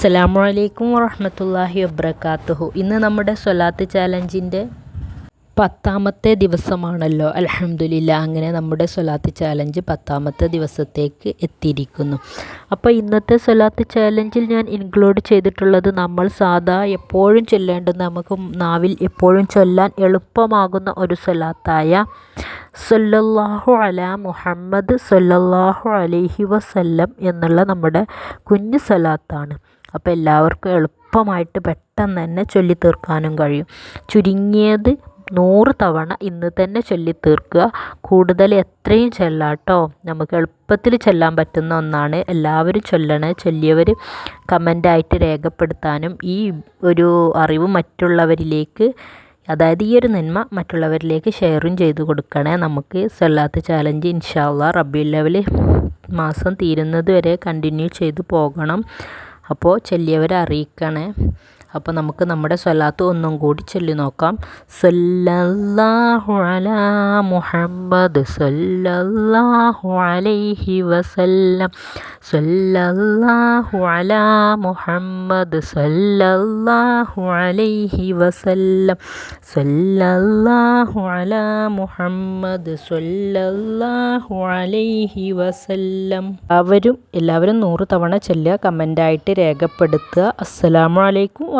അസ്സലാമു അലൈക്കും വറഹമത്തല്ലാഹി വബർക്കാത്തുഹു ഇന്ന് നമ്മുടെ സ്വലാത്ത് ചാലഞ്ചിന്റെ പത്താമത്തെ ദിവസമാണല്ലോ. അലഹമുല്ല അങ്ങനെ നമ്മുടെ സ്വലാത്ത് ചാലഞ്ച് പത്താമത്തെ ദിവസത്തേക്ക് എത്തിയിരിക്കുന്നു. അപ്പോൾ ഇന്നത്തെ സ്വലാത്ത് ചാലഞ്ചിൽ ഞാൻ ഇൻക്ലൂഡ് ചെയ്തിട്ടുള്ളത് നമ്മൾ സാധാ എപ്പോഴും ചൊല്ലേണ്ടത് നമുക്ക് നാവിൽ എപ്പോഴും ചൊല്ലാൻ എളുപ്പമാകുന്ന ഒരു സ്വലാത്തായ സല്ലല്ലാഹു അല മുഹമ്മദ് സല്ലല്ലാഹു അലൈഹി വസല്ലം എന്നുള്ള നമ്മുടെ കുഞ്ഞു സ്വലാത്താണ്. അപ്പോൾ എല്ലാവർക്കും എളുപ്പമായിട്ട് പെട്ടെന്ന് തന്നെ ചൊല്ലി തീർക്കാനും കഴിയും. ചുരുങ്ങിയത് നൂറ് തവണ ഇന്ന് തന്നെ ചൊല്ലി തീർക്കുക കൂടുതൽ എത്രയും ചൊല്ലാട്ടോ. നമുക്ക് എളുപ്പത്തിൽ ചൊല്ലാൻ പറ്റുന്ന ഒന്നാണ് എല്ലാവരും ചൊല്ലണേ. ചൊല്ലിയവർ കമന്റായിട്ട് രേഖപ്പെടുത്താനും ഈ ഒരു അറിവ് മറ്റുള്ളവരിലേക്ക് അതായത് ഈ ഒരു നന്മ മറ്റുള്ളവരിലേക്ക് ഷെയറും ചെയ്ത് കൊടുക്കണേ. നമുക്ക് സല്ലാത്ത് ചാലഞ്ച് ഇൻഷാല്ല റബ്ബി ലെവൽ മാസം തീരുന്നത് വരെ കണ്ടിന്യൂ ചെയ്ത് പോകണം. അപ്പോൾ ചെല്ലിയവരെ അറിയിക്കണേ. അപ്പോൾ നമുക്ക് നമ്മുടെ സ്വലാത്ത് ഒന്നും കൂടി ചൊല്ലി നോക്കാം. സല്ലല്ലാഹു അലാ മുഹമ്മദ് സല്ലല്ലാഹു അലൈഹി വസല്ലം. സല്ലല്ലാഹു അലാ മുഹമ്മദ് സല്ലല്ലാഹു അലൈഹി വസല്ലം. സല്ലല്ലാഹു അലാ മുഹമ്മദ് സല്ലല്ലാഹു അലൈഹി വസല്ലം. അവരും എല്ലാവരും നൂറ് തവണ ചൊല്ലുക കമന്റായിട്ട് രേഖപ്പെടുത്തുക. അസ്സലാമു അലൈക്കും